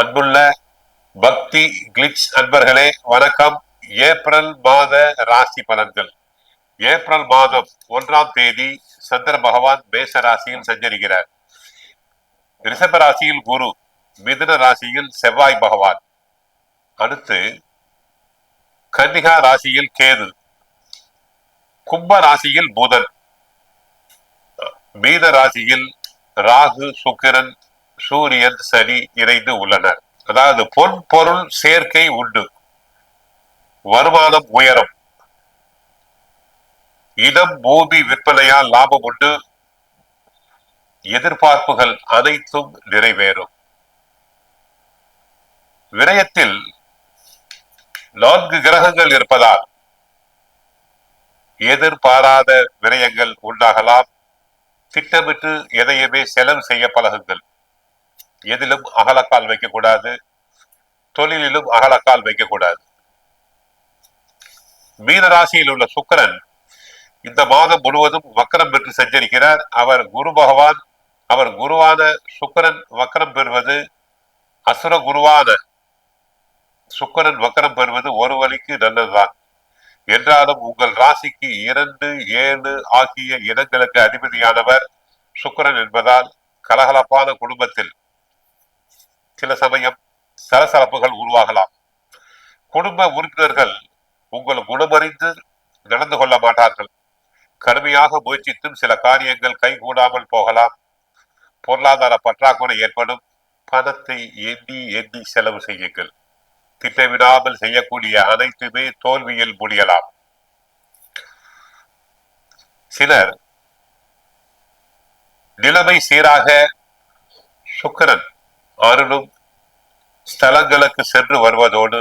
அன்புள்ள பக்தி கிளிட்ஸ் அன்பர்களே வணக்கம். ஏப்ரல் மாத ராசி பலன்கள். ஏப்ரல் மாதம் ஒன்றாம் தேதி சந்திர பகவான் மேச ராசியில் சஞ்சரிக்கிறார். ரிஷப ராசியில் குரு மிதுன ராசியில் செவ்வாய் பகவான். அடுத்து கன்னிகா ராசியில் கேது. கும்ப ராசியில் புதன். மீன ராசியில் ராகு சுக்கிரன் சூரியன் சனி இணைந்து உள்ளனர். அதாவது பொன் பொருள் சேர்க்கை உண்டு. வருமானம் உயரும். இடம் பூமி விற்பனையால் லாபம் உண்டு. எதிர்பார்ப்புகள் அனைத்தும் நிறைவேறும். விரயத்தில் நான்கு கிரகங்கள் இருப்பதால் எதிர்பாராத விரயங்கள் உண்டாகலாம். திட்டமிட்டு எதையுமே செலவு செய்ய பழகுங்கள். எதிலும் அகலக்கால் வைக்கக்கூடாது தொழிலிலும் அகலக்கால் வைக்கக்கூடாது. மீன ராசியில் உள்ள சுக்கிரன் இந்த மாதம் முழுவதும் வக்கரம் பெற்று சஞ்சரிக்கிறார் அவர் குரு பகவான் அவர் குருவான சுக்கிரன் வக்கரம் பெறுவது அசுர குருவான சுக்கரன் வக்கரம் பெறுவது ஒரு வழிக்கு நல்லதுதான். என்றாலும் உங்கள் ராசிக்கு இரண்டு ஏழு ஆகிய இடங்களுக்கு அதிபதியானவர் சுக்கிரன் என்பதால் கலகலப்பான குடும்பத்தில் சில சமயம் சலசலப்புகள் உருவாகலாம். குடும்ப உறுப்பினர்கள் உங்கள் குணமறிந்து நடந்து கொள்ள மாட்டார்கள். கடுமையாக முயற்சித்தும் சில காரியங்கள் கைகூடாமல் போகலாம். பொருளாதார பற்றாக்குறை ஏற்படும். பணத்தை எண்ணி எண்ணி செலவு செய்யுங்கள். திட்டமிடாமல் செய்யக்கூடிய அனைத்துமே தோல்வியில் முடியலாம். சிலர் நிலைமை சீராக சுக்கரன் அருளும் ஸ்தலங்களுக்கு சென்று வருவதோடு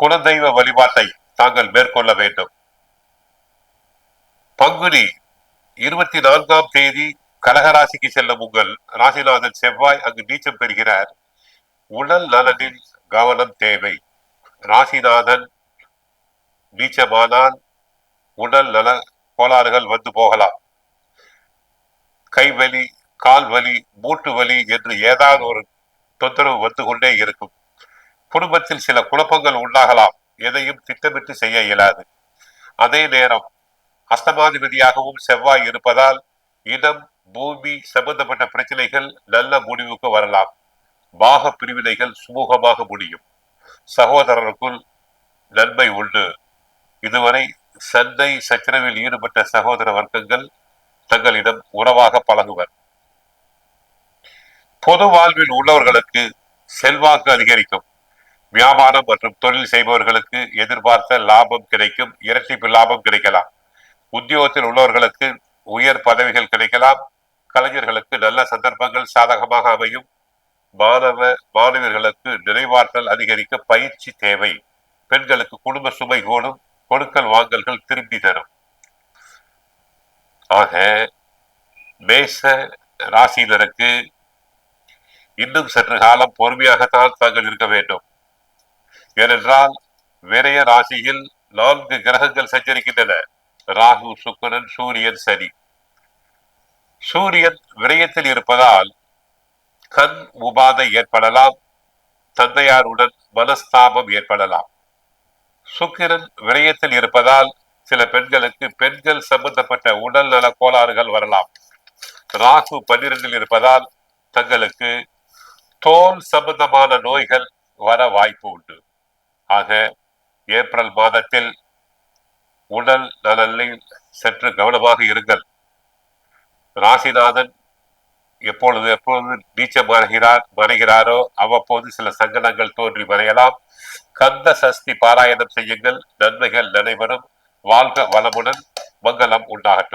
குலதெய்வ வழிபாட்டை தாங்கள் மேற்கொள்ள வேண்டும். பங்குனி இருபத்தி நான்காம் தேதி கடகராசிக்கு செல்லும் உங்கள் ராசிநாதன் செவ்வாய் அங்கு நீச்சம் பெறுகிறார். உடல் நலனில் கவனம் தேவை. ராசிநாதன் நீச்சமானால் உடல் நல கோளாறுகள் வந்து போகலாம். கைவலி கால் வலி மூட்டு வலி என்று ஏதாவது ஒரு தொந்தரவு வந்து கொண்டே இருக்கும். குடும்பத்தில் சில குழப்பங்கள் உண்டாகலாம். எதையும் திட்டமிட்டு செய்ய இயலாது. அதே நேரம் அஸ்தமாதிபதியாகவும் செவ்வாய் இருப்பதால் இடம் பூமி சம்பந்தப்பட்ட பிரச்சனைகள் நல்ல முடிவுக்கு வரலாம். பாக பிரிவினைகள் சுமூகமாக முடியும். சகோதரருக்குள் நன்மை உண்டு. இதுவரை சண்டை சச்சரவில் ஈடுபட்ட சகோதர வர்க்கங்கள் தங்களிடம் உறவாக பழகுவர். பொது வாழ்வில் உள்ளவர்களுக்கு செல்வாக்கு அதிகரிக்கும். வியாபாரம் மற்றும் தொழில் செய்பவர்களுக்கு எதிர்பார்த்த லாபம் கிடைக்கும் இரட்டிப்பு லாபம் கிடைக்கலாம். உத்தியோகத்தில் உள்ளவர்களுக்கு உயர் பதவிகள் கிடைக்கலாம். கலைஞர்களுக்கு நல்ல சந்தர்ப்பங்கள் சாதகமாக அமையும். மாணவ மாணவர்களுக்கு நினைவாற்றல் அதிகரிக்க பயிற்சி தேவை. பெண்களுக்கு குடும்ப சுமை கூடும் கொடுக்கல் வாங்கல்கள் திரும்பி தரும். ஆக மேச ராசியினருக்கு இன்னும் சற்று காலம் பொறுமையாகத்தான் தாங்கள் இருக்க வேண்டும். ஏனென்றால் விரய ராசியில் நான்கு கிரகங்கள் சஞ்சரிக்கின்றன. ராகு சுக்கரன் சூரியன் சனி. சூரியன் விரயத்தில் இருப்பதால் கண் உபாதை ஏற்படலாம். தந்தையாருடன் மனஸ்தாபம் ஏற்படலாம். சுக்கிரன் விரயத்தில் இருப்பதால் சில பெண்களுக்கு பெண்கள் சம்பந்தப்பட்ட உடல் நல கோளாறுகள் வரலாம். ராகு பன்னிரண்டில் இருப்பதால் தங்களுக்கு தோல் சம்பந்தமான நோய்கள் வர வாய்ப்பு உண்டு. ஆக ஏப்ரல் மாதத்தில் உடல் நலனில் சற்று கவனமாக இருங்கள். ராசிநாதன் எப்பொழுது எப்பொழுது நீச்சம் மறைகிறார் மறைகிறாரோ அவ்வப்போது சில சங்கடங்கள் தோன்றி மறையலாம். கந்த சஷ்டி பாராயணம் செய்யுங்கள். நன்மைகள் நடைபெறும் வாழ்க வளமுடன் மங்களம் உண்டாகட்டும்.